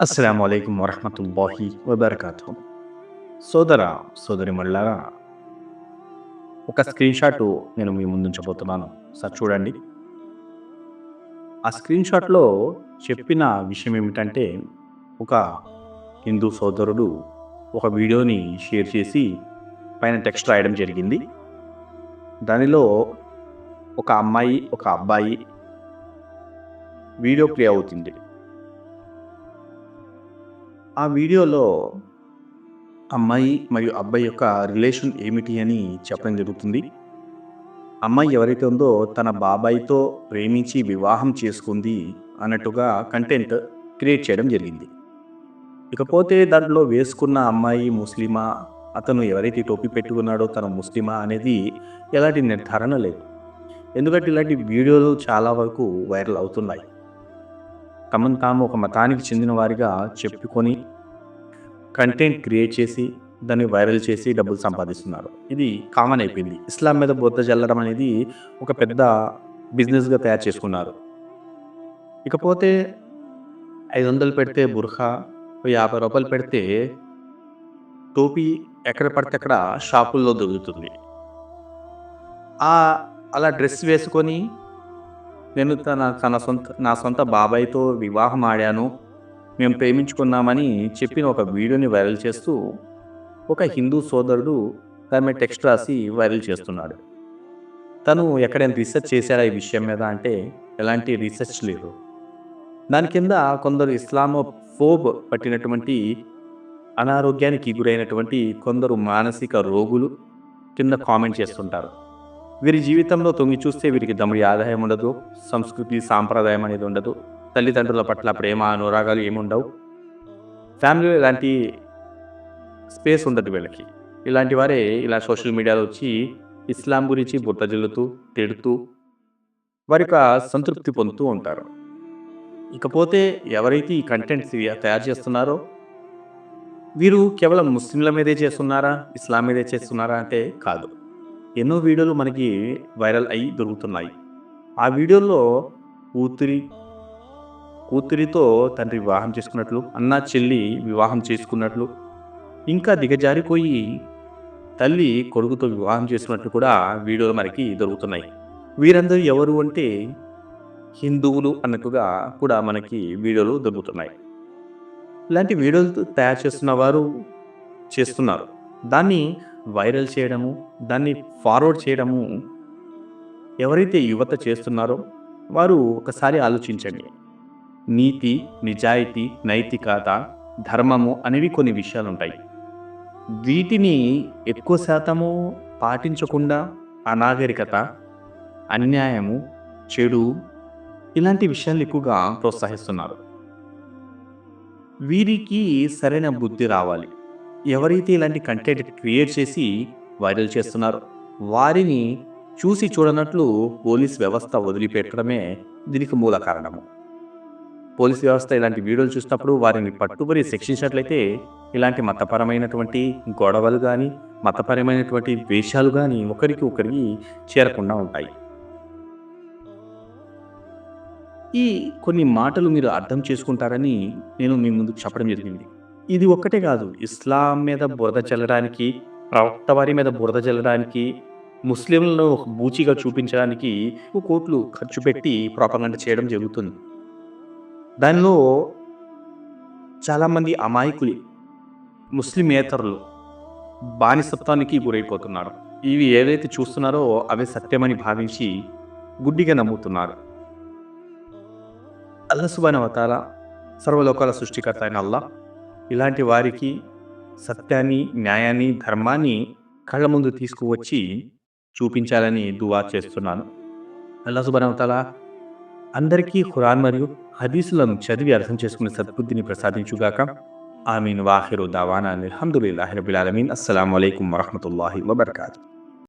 అస్సలం అయికం వరహమతుల్లాహి వబర్కాతు సోదర సోదరి మళ్ళారా ఒక స్క్రీన్ షాట్ నేను మీ ముందు ఉంచబోతున్నాను. సార్ చూడండి. ఆ స్క్రీన్ షాట్లో చెప్పిన విషయం ఏమిటంటే ఒక హిందూ సోదరుడు ఒక వీడియోని షేర్ చేసి పైన టెక్స్ట్ రాయడం జరిగింది. దానిలో ఒక అమ్మాయి ఒక అబ్బాయి వీడియో ప్లే అవుతుంది. ఆ వీడియోలో అమ్మాయి మరియు అబ్బాయి యొక్క రిలేషన్ ఏమిటి అని చెప్పడం జరుగుతుంది. అమ్మాయి ఎవరైతే ఉందో తన బాబాయ్తో ప్రేమించి వివాహం చేసుకుంది అన్నట్టుగా కంటెంట్ క్రియేట్ చేయడం జరిగింది. ఇకపోతే దాంట్లో వేసుకున్న అమ్మాయి ముస్లిమా అతను ఎవరైతే టోపీ పెట్టుకున్నాడో తన ముస్లిమా అనేది ఎలాంటి నిర్ధారణ లేదు. ఎందుకంటే ఇలాంటి వీడియోలు చాలా వరకు వైరల్ అవుతున్నాయి. తమను తాము ఒక మతానికి చెందిన వారిగా చెప్పుకొని కంటెంట్ క్రియేట్ చేసి దాన్ని వైరల్ చేసి డబ్బులు సంపాదిస్తున్నారు. ఇది కామన్ అయిపోయింది. ఇస్లాం మీద బుద్ధ చల్లడం అనేది ఒక పెద్ద బిజినెస్గా తయారు చేసుకున్నారు. ఇకపోతే ఐదు వందలు పెడితే బుర్ఖా యాభై రూపాయలు పెడితే టోపీ ఎక్కడ పడితే అక్కడ షాపుల్లో దొరుకుతుంది. ఆ అలా డ్రెస్ వేసుకొని నేను తన తన సొంత నా సొంత బాబాయ్తో వివాహం ఆడాను. మేము ప్రేమించుకున్నామని చెప్పిన ఒక వీడియోని వైరల్ చేస్తూ ఒక హిందూ సోదరుడు దాని మీద టెక్స్ట్ రాసి వైరల్ చేస్తున్నాడు. తను ఎక్కడైనా రీసెర్చ్ చేశారా ఈ విషయం మీద అంటే ఎలాంటి రీసెర్చ్ లేదు. దాని కింద కొందరు ఇస్లామో ఫోబ్ పట్టినటువంటి అనారోగ్యానికి గురైనటువంటి కొందరు మానసిక రోగులు కింద కామెంట్ చేస్తుంటారు. వీరి జీవితంలో తొంగి చూస్తే వీరికి దమ్ముడి ఆదాయం ఉండదు సంస్కృతి సాంప్రదాయం అనేది ఉండదు. తల్లిదండ్రుల పట్ల ప్రేమ అనురాగాలు ఏముండవు. ఫ్యామిలీలో ఇలాంటి స్పేస్ ఉండదు వీళ్ళకి. ఇలాంటి వారే ఇలా సోషల్ మీడియాలో వచ్చి ఇస్లాం గురించి బుట్టజిల్లుతూ తిడుతూ వారి యొక్క సంతృప్తి పొందుతూ ఉంటారు. ఇకపోతే ఎవరైతే ఈ కంటెంట్స్ తయారు చేస్తున్నారో వీరు కేవలం ముస్లింల మీదే చేస్తున్నారా ఇస్లాం మీదే చేస్తున్నారా అంటే కాదు. ఎన్నో వీడియోలు మనకి వైరల్ అయ్యి దొరుకుతున్నాయి. ఆ వీడియోలో కూతురి కూతురితో తండ్రి వివాహం చేసుకున్నట్లు అన్న చెల్లి వివాహం చేసుకున్నట్లు ఇంకా దిగజారిపోయి తల్లి కొడుకుతో వివాహం చేసుకున్నట్లు కూడా వీడియోలు మనకి దొరుకుతున్నాయి. వీరందరూ ఎవరు అంటే హిందువులు అన్నట్టుగా కూడా మనకి వీడియోలు దొరుకుతున్నాయి. ఇలాంటి వీడియోలు తయారు చేస్తున్న వారు చేస్తున్నారు. దాన్ని వైరల్ చేయడము దాన్ని ఫార్వర్డ్ చేయడము ఎవరైతే యువత చేస్తున్నారో వారు ఒకసారి ఆలోచించండి. నీతి నిజాయితీ నైతికత ధర్మము అనేవి కొన్ని విషయాలు ఉంటాయి వీటిని ఎక్కువ శాతము పాటించకుండా అనాగరికత అన్యాయము చెడు ఇలాంటి విషయాలు ఎక్కువగా ప్రోత్సహిస్తున్నారు. వీరికి సరైన బుద్ధి రావాలి. ఎవరైతే ఇలాంటి కంటెంట్ క్రియేట్ చేసి వైరల్ చేస్తున్నారో వారిని చూసి చూడనట్లు పోలీస్ వ్యవస్థ వదిలిపెట్టడమే దీనికి మూల కారణము. పోలీస్ వ్యవస్థ ఇలాంటి వీడియోలు చూసినప్పుడు వారిని పట్టుబడి శిక్షించినట్లయితే ఇలాంటి మతపరమైనటువంటి గొడవలు కానీ మతపరమైనటువంటి ద్వేషాలు కానీ ఒకరికి ఒకరికి చేరకుండా ఉంటాయి. ఈ కొన్ని మాటలు మీరు అర్థం చేసుకుంటారని నేను మీ ముందుకు చెప్పడం జరిగింది. ఇది ఒక్కటే కాదు. ఇస్లాం మీద బురద చల్లడానికి ప్రవక్త వారి మీద బురద చల్లడానికి ముస్లింలను ఒక బూచిగా చూపించడానికి కోట్లు ఖర్చు పెట్టి ప్రాపగండ చేయడం జరుగుతుంది. దానిలో చాలామంది అమాయకులు ముస్లిమేతరులు బానిసత్వానికి గురైపోతున్నారు. ఇవి ఏదైతే చూస్తున్నారో అవి సత్యమని భావించి గుడ్డిగా నమ్ముతున్నారు. అల్లసుబాన్ అవతాల సర్వలోకాల సృష్టికర్త అయిన అల్లా ఇలాంటి వారికి సత్యాన్ని న్యాయాన్ని ధర్మాన్ని కళ్ళ ముందు తీసుకువచ్చి చూపించాలని దువా చేస్తున్నాను. అల్లా సుబానవతాల అందరికీ ఖురాన్ మరియు హదీసులను చదివి అర్థం చేసుకునే సద్బుద్ధిని ప్రసాదించుగాక. ఆమీన్. వాహిరు దావానా అల్హమ్దుల్లాహి రబిల్ బిలాలమీన్ అస్సలం అయికం వరహమూల వబర్కాతు.